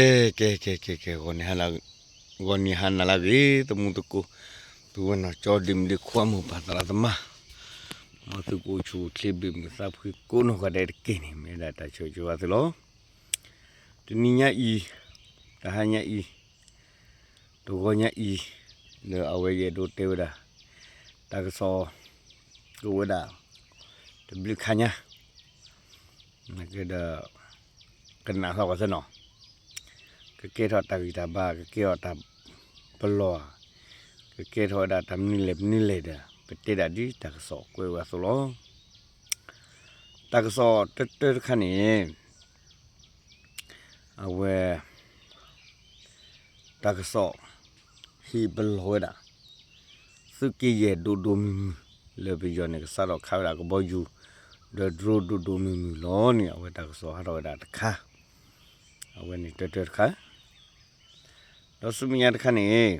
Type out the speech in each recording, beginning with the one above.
Eh, ke ke ke ke goni hala goni hana la ge temu tu ko tu na cho dim de khwa mu pa tra ta ma ma tu ko chu clip bim sa phu ko no ga de ke ni me da ta chu chu wa tu lo tu ni nya i ta ha nya i tu go nya i ne a we ye do te wa da ta ka so ko wa da tu bli kha nya na ke da kana sa wa sa no ကကဲထောတာဂီတာဘာကကဲောတာဘလောကကဲထောတာတမနီလေနီလေတာပတေတာဒီတကဆောကွေဝါဆိုလောတကဆောတတခဏနေအဝဲတကဆောဟီဘလောတာစုကီရဲ့ဒူဒူမီလေဘီယောနေကစားတော့ခါရကဘောယူဒဒရဒူဒူမီလောနေအဝဲတကဆောဟာတော့တာတခါအဝဲနေတတခါ တော့စုမရတခနဲ့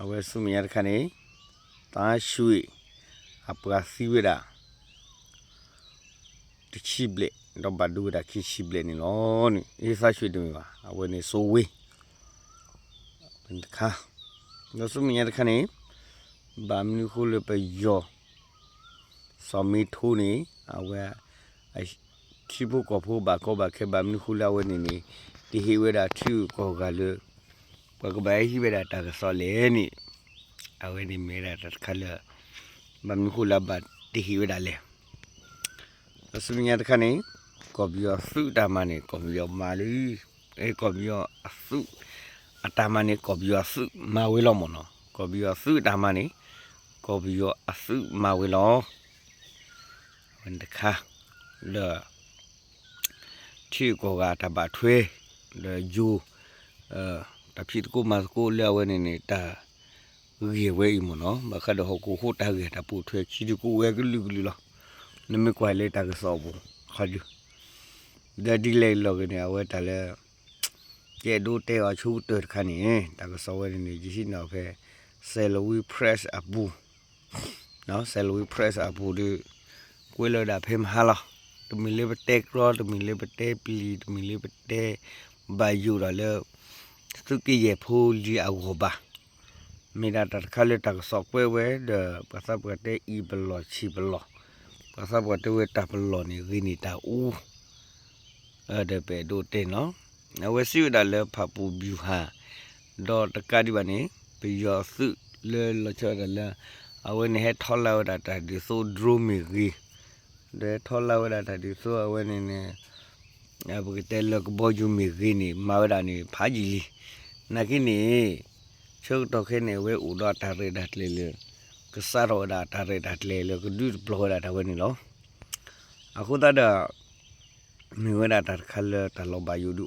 အဝဲစုမရတခနဲ့တာရွှေအပကစီဝဒတချိပလက်တော့ဘဒူဒါခိချိပလက်နီလောနီအေးစားရွှေတူပါအဝဲနေဆိုဝေးဘန်တခါတော့စုမရတခနဲ့ဘာမနုခုလပယောစမီထိုးနေအဝဲအချိဘကိုဖိုးဘာကောဘာခေဘာမနုခုလာဝဲနေနေ ဒီဟိဝဒသူကိုကလပကဘိုင်ဟိဝဒတာကစောလေနိအဝဲဒီမေရတခလဘမ်ခုလဘတ်ဒီဟိဝဒလေအစမညာတခနေကောဘီယသုတာမနေကောဘီယမာလီအဲကောဘီယအသုအတာမနေကောဘီယသုမဝေလောမနောကောဘီယသုတာမနေကောဘီယအသုမဝေလောဝန်တခလေချီကိုကတဘထွေး da ju eh tapi ko mas ko le we ne ne ta ge we i mo no ba kha do ko ho ta ge ta pu thwe chi di ko we ge lu lu lo ne me kwa le ta ge so bu kha ju da di le lo ge ne we ta le ke do te wa chu te kha ni ta ge so we ne ji shi no phe sel we press abu no sel we press abu de ko le da phe ma la တမီလေးပတဲကရောတမီလေးပတဲပလီတမီလေးပတဲ ဘာယူရလေသူကရေဖိုးလီအဝဘာမေဒါတခါလေတက်ဆော့ကွဲဝဲဒပစပ်ကတဲ့ဤဘလောချီဘလောပစပ်ကတဲ့ဝဲတပ်ဘလောနေရင်းနေတာဦးအဲ့ဒါပဲဒိုတဲ့နော်နဝစီဒါလေဖပူဘီဟာဒေါ်တကဒီပါနေဘီယောစုလေလချရလေအဝနေဟထောလာဝဒတာဒီဆိုဒရိုမီရီဒေထောလာဝဒတာဒီဆိုအဝနေနေအဘကတဲလကဘောဂျူမီဂီနီမာဝဒနီဖာဂျီလီနကိနီ ချုပ်တော့ခဲနေဝဲဥတော့တာရဒတ်လေလေကဆာရောဒတာရဒတ်လေလေကဒူဘလောဒတာဝဲနီလောအခုတဒမီဝဒတာခလတလောဘယူဒူ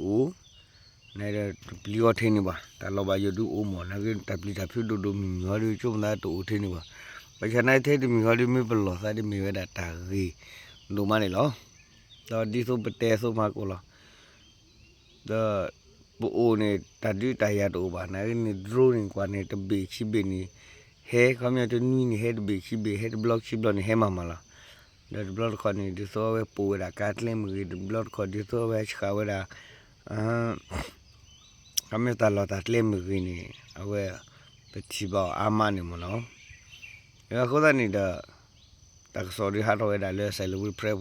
နေတဲ့ပလီယောထင်းနေပါတလောဘယူဒူအိုမောနကိတပလီတာဖြူဒူဒူမီယောရီချုံနာတူထင်းနေပါပချနိုင်သေးတယ်မီယောရီမီဘလောစာဒီမီဝဒတာရီလူမနေလော တော့ဒီဆိုပတဲဆိုမှာကိုလားတော့ဘူအိုနေတာဒီတရတော့ပါနိုင်နေ drone ကွာနေတဘေချိဘေနေဟဲခမရတနူးနေ head ဘေချိဘေ head block ချိ block နေဟဲမှာမလားဒါ block ခေါ်နေဒီဆိုဝဲပူရကတ်လင်းမီဒီ block ခေါ်ဒီဆိုဝဲချခဝဲတာအာကမတလောတာလင်းမီနေအဝဲပတိဘောအာမနေမနော်ရခိုးတဲ့နေတာတက်စော်ဒီဟာတော့ဒါလဲဆယ်လူပရ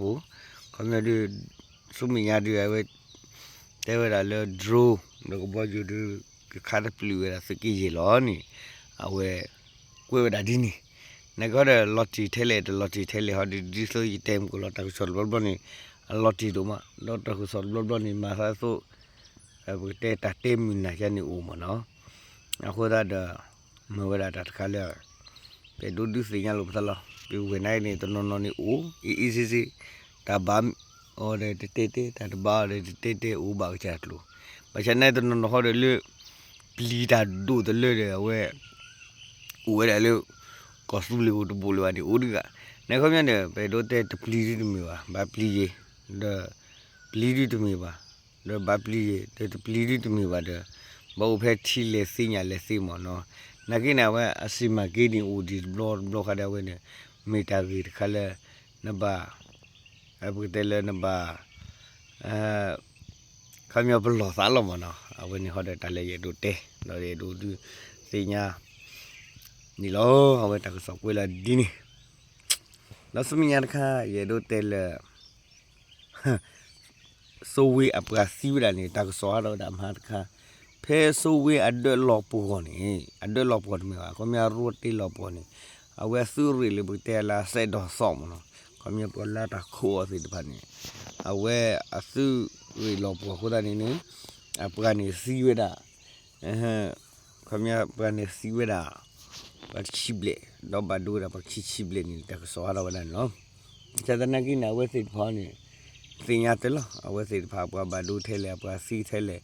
က်ဘူး kami ada sumi ada awe tewe da le draw no ko boju du ke khada plu da siki je lo ni awe kwe da di ni na ko da lotti thele da lotti thele ha di di so yi tem ko lotta ko sol bol bol ni lotti do ma lotta ko sol bol bol ni ma sa so awe te ta tem na ya ni u ma no ako da da mo da da khale pe du du sinya lo pala pe we nai ni to no no ni u i i si si ဒါဘာအော်တဲ့တေတေဒါဘာတဲ့တေတေဥပါချတ်လို့ဘာချနေတော့နော်ဟောတယ်လေပလီတာဒိုတယ်လေဝဲဥဝဲတယ်လေကောစူလေတို့ဘူလဝဒီဥဒီကနေခေါမြနေဘယ်တော့တဲ့ပလီရီတမီပါဘာပလီရီဒါပလီရီတမီပါဒါဘာပလီရီတဲ့ပလီရီတမီပါတဲ့ဘောဖဲထီလေစ အစီမဂီဒီဥဒီဘလော့ဘလော့ခါတဲ့ဝဲနေမီတာဂီခလဲနဘာအပုတဲလနဘာအဲခခမဘလောစားလောမနော်အဝနေဟောတဲ့တလည်းရတူတဲတော့ရတူသူစိညာနီလောအဝတကစောကွေလာဒီနီလောစမညာတခါရတူတဲလေဆိုဝေအပကစီဝရနေတကစောတော့ဒါမှာတခါဖဲဆိုဝေအဒလောပူကောနေအဒလောပူကောမြေခမရရိုတီလောပူနေအဝဲဆူရီလေဘူတဲလာစက်တော့ဆောမနော် ခမရပလာတာခိုးအစီတပါနေအဝဲအဆူရီလောပူခိုးတာနေနေအပကနေစီဝဒအဟခမရပကနေစီဝဒဘာချိဘလေတော့ဘာဒူရာဘာချိချိဘလေနေတကစောရဝလာနော်ဇဒနာကိနာဝဲစစ်ဖောင်းနေစင်ရတယ်လို့အဝဲစစ်ဖာပွားဘာဒူထဲလေပွားစီထဲလေ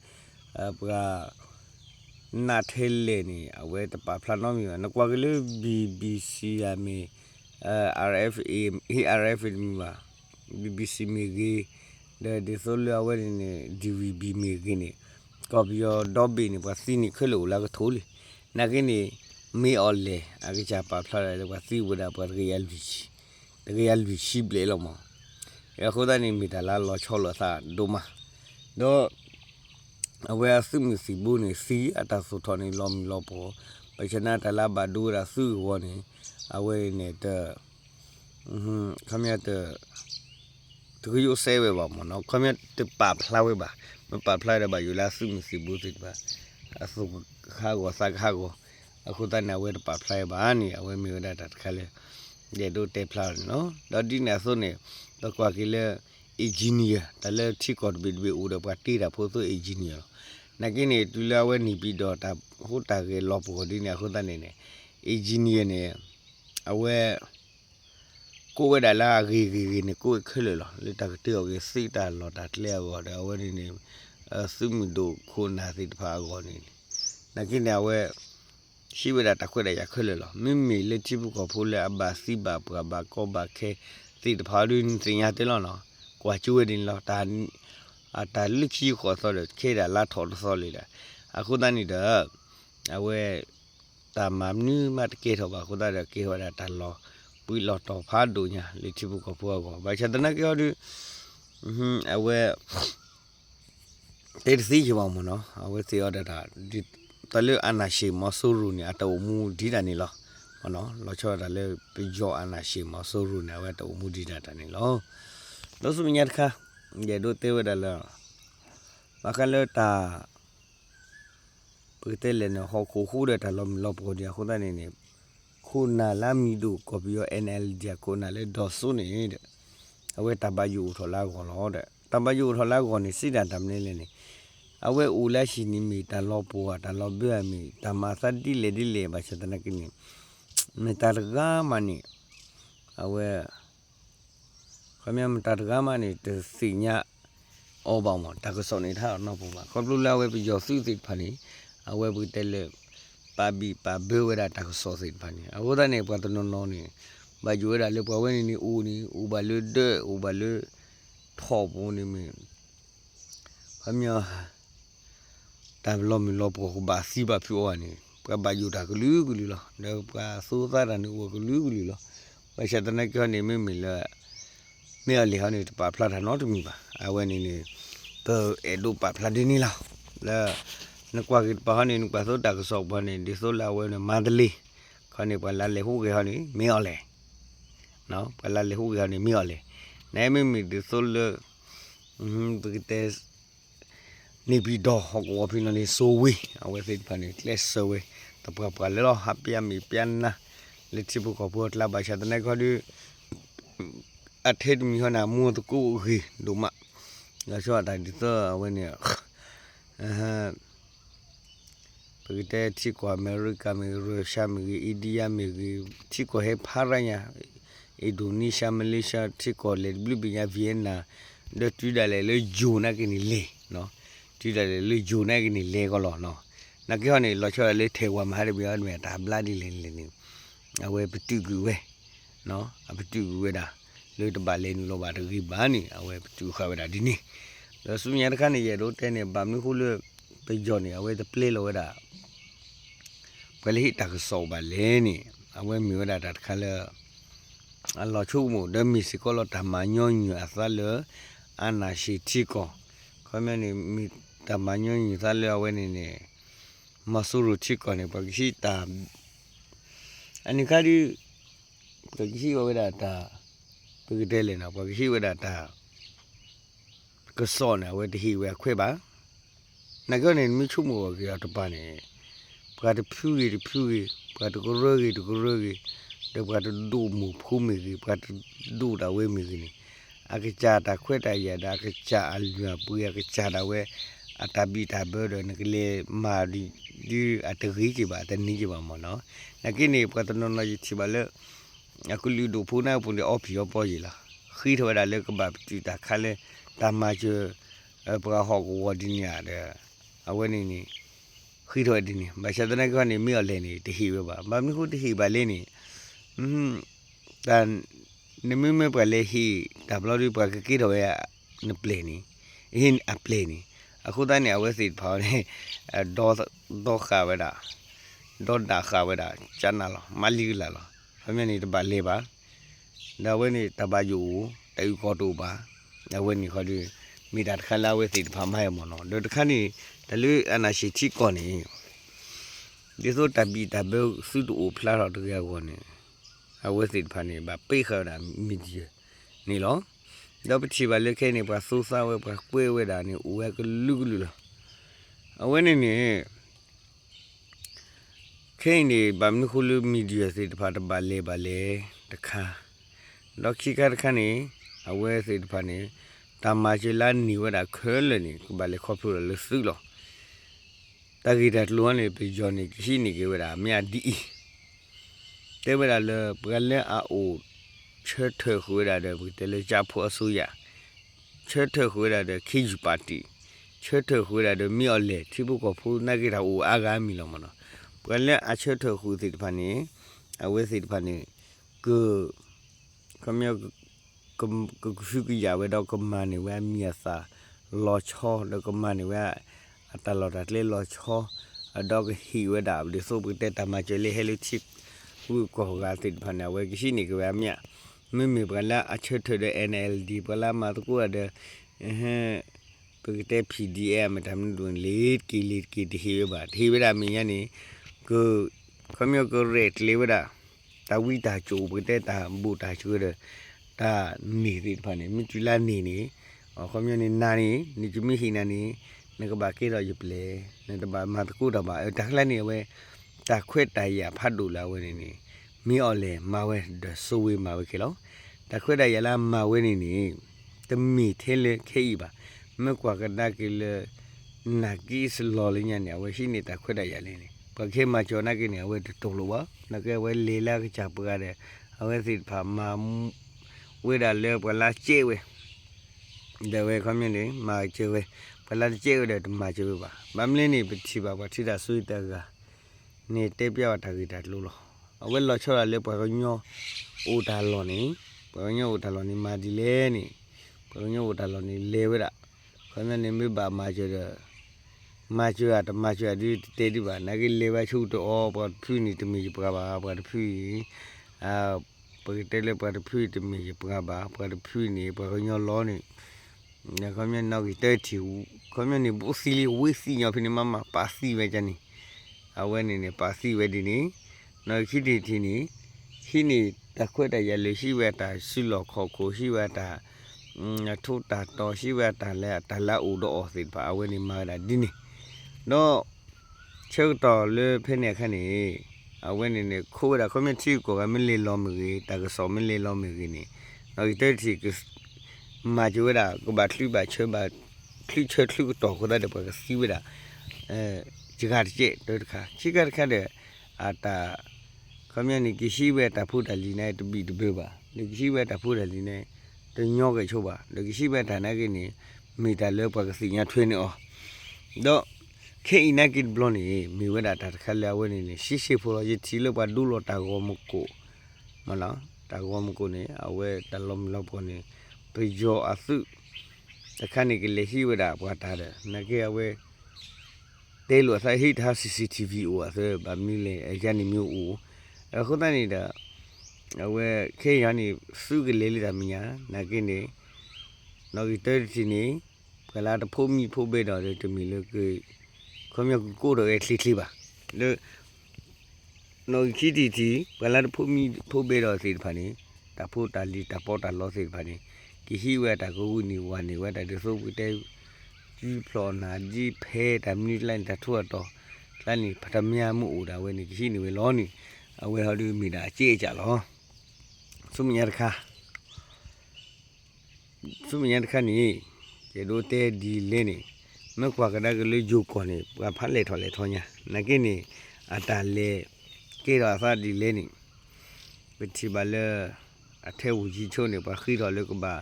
အပွားနာထဲလေနေအဝဲတပါဖလာနော်မြေနကွာကလေး BBC ရမေအဲ RFA RFA မြေပါ BBC မြေကြီးတဲ့ဒီဆိုလအဝဲနေ DVB မြေကြီးနေကော်ပီယောဒေါ်ဘီနေပွားစီနေခလို့လာကထိုးလေနာကင်းနေမေအော်လေအကကြပါဖလာတယ်ကွာစီဝဒပွားရရလူရှိတကယ်လူရှိပလေလို့မအခုတည်းနေမိတလာလောချောလောသာဒိုမာတော့အဝဲစုမစီဘူး နေစီအတဆုထော်နေလောမီလောပေါ်ပချနာတလာဘဒူရာစုဝနေအဝဲနေတဲ့ဟွန်းခမရတဲ့တကယ်ဆဲဝဲပါမနော်ခမရတဲ့ပပလှဝဲပါမပပလှရပါယူလာစုမစီဘူးစစ်ပါအဆုခါကိုစခါကိုအခုတည်းနေဝဲပပလှရပါနေအဝဲမျိုးတဲ့တခါလေဒီတို့တေဖလာနော်တော့ဒီနေဆိုနေတော့ကွာကလေး engineer တလဲချီကော့ဘီဘီဦးတော့ပါတီတာဖို့ဆို engineer နကိနေတူလာဝဲနေပြီးတော့ဒါဟိုတာကေလောပေါ်ဒီနေဟိုတနေနေ engineer နေ အဝဲကိုဝဲဒါလာဂီဂီဂီနေကိုခဲလေလောလေတာတေော်ကေစိတာလောတာတလဲကောဒါဝဲနေနေအစုမီဒိုခိုနာစိတဖာကောနေနကိနေဝဲရှိဝဲတာတခွဲ့ရခဲလေလောမိမိလက်ချိဘူးကဖိုးလေအဘာစီဘာပဘာကောဘာခဲစိတဖာရင်းစင်ရတဲလောနော်ကွာကျွေးတင်လောတာအတာလိခိခေါ်ဆိုလေခေတာလာထော်ဆိုလေတာအခုတန်းနေတော့အဝဲ တာမမ်နီမတ်ကေထောပါခုတာကေဟောတာတလောပူလောတော့ဖာဒူညာလိချိဘူးကဖိုးကောဘာချတနကေဟောဒီဟွန်းအဝဲတေစီချမောင်မနော်အဝဲစီရတာဒီတလေအနာရှိမဆူရူနေအတော်မူဒီတာနေလောမနော်လောချောတာလေပြကြောအနာရှိမဆူရူနေဝဲတော်မူဒီတာတနေလောလောစမညတ်ခါရေဒိုတေဝဒလာမခလတာ ပကတဲ့လေနဟောခုခုတဲ့တလုံးလောပေါ်ဒီခုတဲ့နေနေခုနာလာမီဒိုကော်ပီယို NL ဒီခုနာလေဒေါ်ဆုနေတဲ့အဝဲတဘယူထော်လာကောလောတဲ့တဘယူထော်လာကောနေစိတာတမနေလေနေအဝဲဦးလက်ရှိနေမီတလောပေါ်တာလောပြရမီတမသတိလေဒီလေဘာချတနကိနေမေတ္တာကမနီအဝဲခမမတတကမနေတစီညာအောဘောင်မတကစောနေထားတော့ပုံပါခေါပလူလာဝဲပြီးရောစုစိတ်ဖာနေအဝဲဘူးတဲလေပါဘီပါဘေဝဲတာတကစောစိတ်ဖာနေ အဝဒနေပတ်တနောနောနေဘာကျွေးတာလေပွားဝဲနေနေဦးနေဦးပါလေတဲ့ဦးပါလေထော်ပုံနေမင်းခမတဘလောမီလောပေါ်ဘာစီဘာဖြူအနေပဘာယူတာကလူးကလူးလောဒါပဆိုးသားတာနေဦးကလူးကလူးလောဘာချက်တနေကနေမင်းမီလာမေအလီဟာနေပါဖလာတာနော်တမီပါအဝဲနေနေတော့အဲဒိုပါဖလာဒီ နီလာလာနကွာကပါဟနေနကွာဆိုတာကဆောက်ဘနေဒီဆိုလာဝဲနေမန္တလေးခါနေပါလာလေဟုတ်ကဲဟာနေမေော်လေနော်ပါလာလေဟုတ်ကဲဟာနေမေော်လေနဲမမီဒီဆိုလဟွန်းဘဂတဲ့နေပြီးတော့ဟောကောဖိနနေဆိုဝေးအဝဲဖိပနေလက်ဆိုဝေးတပပလေလောဟပ်ပြမီပြန်နာလက်ချဘူးကဘောတလာဘာချတဲ့နေခေါ်ဒီအထက်မီဟနာမူတကူခေဒုမလာချောတာဒီတော့ဝင်းနေအဟ ပကတဲ့ချီကွာအမေရိကမီရုရှားမီအိန္ဒိယမီချီကွာဟေဖာရညာအင်ဒိုနီးရှားမလေးရှားချီကွာလေဘလီဘီယာဗီယက်နာဒတူဒါလေလေဂျိုနာကင်းလေနော်တူဒါလေလေဂျိုနာကင်းလေကောလောနော်နကေဟနေလောချောလေထေဝါမဟာရဘီယာနွေတာဘလာဒီလေလေနေအဝဲပတူကူဝဲနော်အပတူကူဝဲတာလေတပါလေနူလောပါတကြီးဘာနီအဝဲတူခါဝဲတာဒီနေ့လောစုညာတခါနေရတော့တဲနေဘာမီခုလေပေကြောနေအဝဲတပလေလောဝဲတာ ပလေတာကစောပါလေနေအဝဲမီဝဲတာတခါလေအလောချုံမိုဒမီစီကောလတမညောညအသလအနာရှိတီကောခမနေမီ ma nyo ni sa le we ni ne ma su ru chi ko ne pa ki ta ani ka di pa ki we da ta pa ki de le na pa ki we da ta ka so na we de hi we khwe ba na ko ne mi chu mo ki ya to pa ne pa de phu gi de phu gi pa de ko ro gi de ko ro gi de pa de du mu phu mi gi pa de du da we mi gi ni အကကြတာခွဲ့တရတာကကြအလွာပူရကကြတာဝဲအတပိတာဘဲတော့ငကလေမာဒီဒီအတကြီးကြပါတနီးကြပါမနော်နကိနေပကတနနကြီးချပါလေအခုလူတို့ဖူးနာပူနေအော်ဖီရောပေါ်ကြီးလားခီထော်ဒါလေကဘာတီတာခါလေတမချေပကဟောကဝဒီနီယာတဲ့အဝဲနေနေ ခီထော်ဒီနေမရှာတဲ့ကနေမြော်လဲနေတဟီပဲပါမမခုတဟီပါလေနေอืมတန် ni mi me pa le hi da blo ri pa ke ki do ya ni ple ni in a ple ni အခုတိုင်းနေအဝဲစီဖောင်းနေဒေါ်ဒေါ်ခါဝဲတာဒေါ်ဒါခါဝဲတာကျန်နာလောမလီလာလောဖမျက်နေတပါလေးပါဒါဝဲနေတပါယူတူခေါ်တူပါဒါဝဲနေခေါ်ဒီ မိတာခလာဝဲစီဖာမိုင်မနော်ဒတခါနေဒလူအနာရှိချီကောနေဒီဆိုတပီတဘဲစုတူဖလာတော့တကယ်ကောနေအဝဲစစ်ဖာနေပါပိခါတာမိကြီးနေလောတော့ပတိပါလက်ခဲနေပါဆူဆာဝဲပါကွဲဝဲတာနေဦးဝဲကလူကလူလောအဝဲနေနေခဲနေဗမ်နခုလူမီဒီယာစစ်ဖာတပါလေပါလေတခါတော့ခိကတခါနေအဝဲစစ်ဖာနေ တာမာချီလာနီဝဲတာခဲလနေကပါလေခေါဖူလစုလောတဂီတလွန်နေပြဂျော်နေခိနေကေဝဲတာမြတ်ဒီတဲဝဲတာလေပကလဲအာအိုချဲထခွေးတာတဲ့ဘတဲလေကြဖို့အစိုးရချဲထခွေးတာတဲ့ခိဂျပါတီချဲထခွေးတာတဲ့မြော်လေတိဘကဖူနဂီတာအိုအာဂါမီလောမနော်ပကလဲအချဲထခွေးစီတဖာနေအဝဲစီတဖာနေကကမြော ကကခုကရဝဲတော့ကမနေဝဲမြတ်စာလောချောတော့ကမနေဝဲအတလော် dat le lo cho a dog hi we da de so bu te ta ma che le helu chip ဥကောကတိဖနာဝဲကရှိနေကြရမြမိမိပလာအချွတ်တဲ့ NLD ပလာမတကူရတဲ့ဟဲ့ပကတဲ့ PDM တမ်းတွင်လေးကီလီကီတဟေးပါဒီဝရမင်းယနေကိုခမျိုးကိုရက်လေးဝရတဝိတာချိုပကတဲ့တာဘူတာချိုတဲ့ တာနေတိဖနေမိတူလာနေနေခမျိုးနေနာနေနေချမီဟိနာနေနကဘာကေတော့ယပလေနတဘာမတကူတော့ပါတခလနေဝဲတာခွက်တိုင်ရဖတ်တူလာဝဲနေနေမီအော်လေမာဝဲဒဆိုဝေမာဝဲခေလောတာခွက်တိုင်ရလာမာဝဲနေနေတမီသေးလေခေဤပါမကွာကဒါကေလေနာကီစလော်လင်းညနေဝဲရှိနေတာခွက်တိုင်ရလေးနေပခေမာကျော်နာကနေဝဲတူလို့ပါနကဲဝဲလေလာကချပကားတဲ့အဝဲစစ်ဖာမာ ဝဲတာလေပလာချေဝဲဒါဝဲခမင်းနေမာချေဝဲပလာချေဝဲတဲ့မာချေဝဲပါမမလင်းနေပတိပါပါထိတာဆွေးတကနေတေပြောက်ထားကြတယ်လို့လောအဝဲလော်ချောရလေပွားညောအိုဒါလော်နေပွားညောအိုဒါလော်နေမာဒီလေနေပွားညောအိုဒါလော်နေလေဝဲတာခမနေမိပါမာချေတဲ့မာချေရတမာချေဒီတေဒီပါနဂိလေဝချုတော့ပွားဖြူနေတမီပွားပါပွားဖြူအာ ပကတဲလေပွားဖြူတမီပွားပါပွားဖြူနေပွားညောလောနေနခမနေနောက်ကြီးတဲချီခမနေဘူစီလီဝီစီညောဖိနေမမပါစီပဲကြနေအဝဲနေနေပါစီဝဲဒီနေနော်ခိတိတီနေခိနေတခွတ်တရလေရှိဝဲတာရှိလောခေါ်ကိုရှိဝဲတာอืมထုတာတော်ရှိဝဲတာလဲတလာဥတော့စိပါအဝဲနေမှာတာဒီနေတော့ချုပ်တော်လေဖိနေခက်နေ အဝင်းနေနေခိုးတာခမင်းတီကိုကမလေးလောမကြီးတကဆောမလေးလောမကြီးနေနောက်တဲ့တီကမာကျွေးတာကဘာထလူဘာချွဘာထလူချွထလူတော့ခတဲ့ပတ်စီဝတာအဲဂျဂါကျဲတော့တခါချိကတခါတဲ့အတာခမင်းနေကရှိပဲတဖုတလီနေတပိတပိပါလေကရှိပဲတဖုတလီနေတညော့ကချိုးပါလေကရှိပဲဌာနကနေမိတာလောပကစီညာထွေးနေအောင်တော့ ခေအီနကစ်ဘလွန်နေမီဝဲတာတခါလဲဝဲနေနေရှိရှိဖို့ရတီလောပါဒူလောတာကောမကိုမလားတာကောမကိုနေအဝဲတလုံးလောက်ပေါ်နေပေကျော်အစုတခါနေကလေရှိဝဲတာပွားတာတယ်နကေအဝဲတဲလို့ဆိုင်ဟိထား CCTV အိုဆိုဗာမီလေအရန်နီမျိုးအိုအခုတန်းနေတာအဝဲခေရန်နီစုကလေးလေးတာမညာနာကင်းနေနော်ဒီတဲတီနေပကလာတဖိုးမီဖိုးဘေးတော်လေတမီလေကေ ခမယကိုတော့လေခလီခလီပါလေနော်ခီတီတီကလာတဖိုးမီဖိုးဘေးတော်စီဖာနေတဖိုးတလီတပေါ်တလောစီဖာနေကိဟိဝဲတကိုဝနီဝနီဝဲတတဆိုဝတဲကြီးဖလော်နာကြီးဖဲတမီလိုင်းတထွတ်တော့လာနေပထမမှုဦးတာဝဲနေကိဟိနေဝဲလောနေအဝဲဟောဒီမီတာအကြေကြလောစုမရတခါစုမရတခါနေကျေတို့တဲဒီလင်းနေ မကွာကဒါကလေးဂျိုကောနေဘာဖတ်လေထော်လေထောညာနကိနေအတာလေကေရဖာဒီလင်းနေပတိဘလအထဲဝကြီးချုံနေပါခီတော်လေကဘာ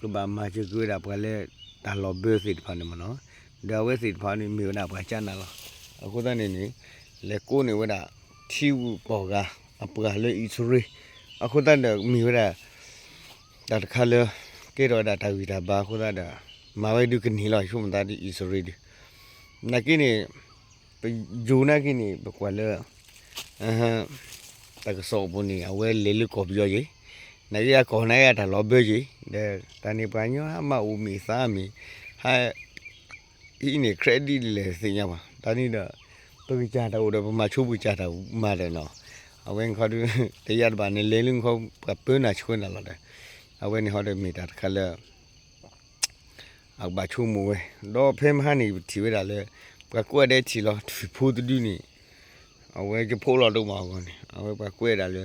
ကဘာမာချေကွေတာပါလေတာလောဘေးစစ်ဖာနေမနော်ဒါဝဲစစ်ဖာနေမြေနာပါချန်နာလောအခုတန်းနေနေလေကိုနေဝဒထီဝပေါ်ကအပကလေအီဆူရီအခုတန်းမြေဝဒဒါတခါလေကေရောဒါတာဝီတာဘာခုဒါ ဒါမာဝဲဒုကနေလောရှုံတာဒီအီဆိုရီဒီနကိနေဂျိုနာကိနေဘကွာလေအဟမ်တကဆောဘုန်နီအဝဲလေလူကောပြောရေနရရကောနိုင်ရတာလောဘေကြီးတဲ့တန်နေပညောအမဦးမီစာမီဟာဤနေ credit လေစင်ရပါဒါနိတော့ပပကြတာဦးတော့မချိုးပူကြတာဦးမာတယ်နော်အဝဲခေါ်တယ်တရားဘာနေလေလုံခေါပပနာချွန်းလာတယ်အဝဲနေဟောတဲ့မီတာတခါလဲ အဘချုံမဝဲတော့ဖဲမဟာနေတီဝဲတာလဲပကွက်တဲ့ချီလောဖိုးတူနီအဝဲကဖိုးလောတော့မှာကောနေအဝဲပကွက်တာလဲ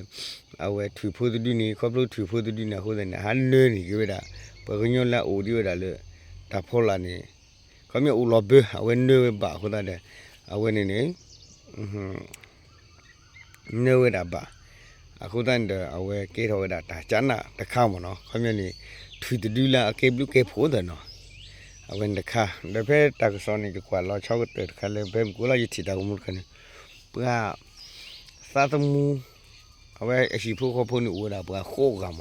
အဝဲထူဖိုးတူနီခေါပလို့ထူဖိုးတူနီနာဟိုတဲ့ဟာနေနေကြဝဲတာပကညောလာအိုဒီဝဲတာလဲတာဖိုးလာနေခမဦးလောဘအဝဲနေပါဟိုတဲ့အဝဲနေနေဟွန်းနေဝဲတာပါအခုတန်တဲ့အဝဲကေထောဒါတာချနာတခါမနော်ခမနေထွီတူလာအကေဘလူကေဖိုးတယ်နော် အဝဲတခါဒါဖဲတာကစောနေကွာလောချောက်တဲ့ခါလဲဘဲကိုလာရတီတာမှုခနေပကသာတမူအဝဲအရှိဖို့ခဖို့နေဦးတာပကခိုးကမ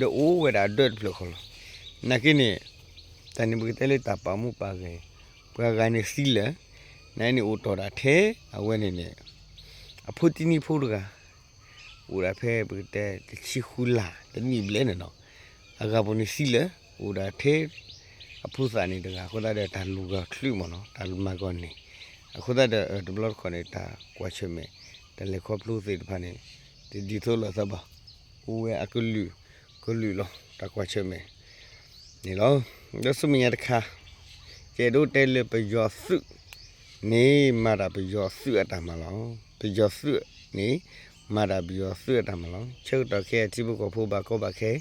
ဒိုးဝဲတာဒတ်ဖလို့ခလနကိနေတန်နေဘကတဲလေတာပါမှုပါကေပကကနေစီလဲနိုင်နေဦးတော်တာထဲအဝဲနေနေအဖို့တီနီဖို့တကား ura phe bute chi hula de ni ble ne no aga boni sile ura the aphu sa ni daga khoda de ta lu ga khlu mo no ta lu ma go ni khoda de develop khone ta kwa che me ta le kho plu se pha ni di di tho lo sa ba u we akulu ko lu lo ta kwa che me ni lo do su mi ya de kha che do te le pe yo su ni ma da pe yo su ata ma lo pe yo su ni မာတာပြီးတော့ဆွတ်တာမလို့ချုပ်တော့ခဲတိဘုကဖိုးပါကောပါခဲ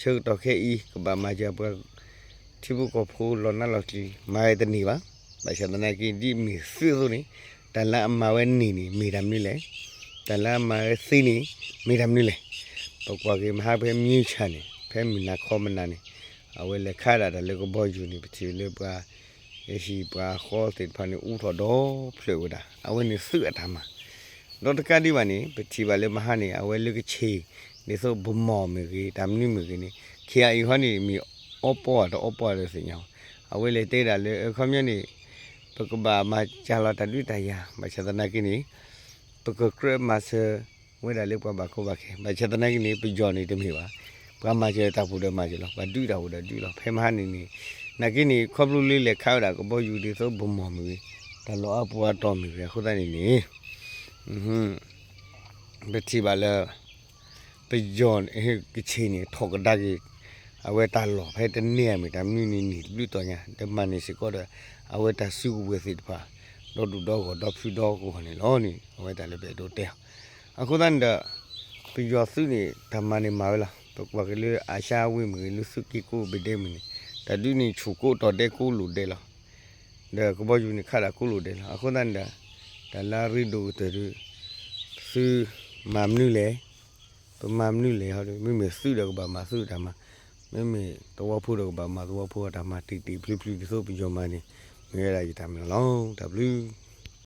ချုပ်တော့ခဲဤကဘာမာကြပွား တိဘုကဖိုးလောနလောကီမာရတနီပါဘာချဒနာကီဒီမီဆွတ်လို့နေတလအမဝဲနီနီမီရမ်နီလေတလမဝဲစီနီမီရမ်နီလေပကွာကေမဟာဖဲမြင်းချာနေဖဲမီနာခေါမနာနေအဝဲလက်ခါတာလေကဘောယူနေပတိလေပွားရရှိပွားခေါ်တဲ့ဖာနေဥထော်တော့ဖလေဝတာအဝဲနေဆွတ်အထားမှာတော့တကတိပါနေပတိပါလေမဟာနေအဝဲလုကချေနေဆိုဘမောမေကြီးဒါမနိမေကြီးနေခေအီဟောနေမီ အောပေါ်တော့အောပေါ်လေစညောအဝဲလေတဲတာလေခမညနေပကဘာမချလာတလူတယာမချဒနာကိနေပကကရမဆဝဲတာလေပဘာခိုဘာခေမချဒနာကိနေပကြောနေတမေပါပကမချတာဖူတယ်မချလောဘာဒူတာဟိုတယ်ဒူလောဖဲမဟာနေနေနကိနေခေါပလူလေးလေခါတာကဘောယူဒီဆိုဘမောမေကြီးဒါလောအပွားတော်မီရခုတနေနေอืมဘတိပါလာပဂျွန်အဲကချီနေထောက်ကဒါကြီး အဝဲတာလောဖဲတနေရမိတာမြင်းနီလူတော်ညာဓမ္မနေစကောတော့အဝဲတာစုဝဲစစ်ပါတော့ဒူတော့ကိုတော့ဖြူတော့ကိုဟနေလောနီအဝဲတာလည်းပဲတော့တဲအခုတန်ဒပဂျောစုနေဓမ္မနေမှာလားတော့ဘာကလေးအာရှာဝိမလူစုကီကိုဘဒဲမနီတဒူနီချူကိုတော့တဲ့ကိုလူတဲ့လားဒါကဘောယူနေခါတာကိုလူတဲ့လားအခုတန်ဒါဒါလာရီဒိုတေဆူမမ်နူလေပမမ်နူလေဟောတယ်မိမေဆူတော့ဘာမဆူတာမ မိမေတော့ဖို့တော့ဘာမတော့ဖို့တာမတီတီပလူပလူဆိုပြီးကြောမနေမြဲလာကြတာမလော W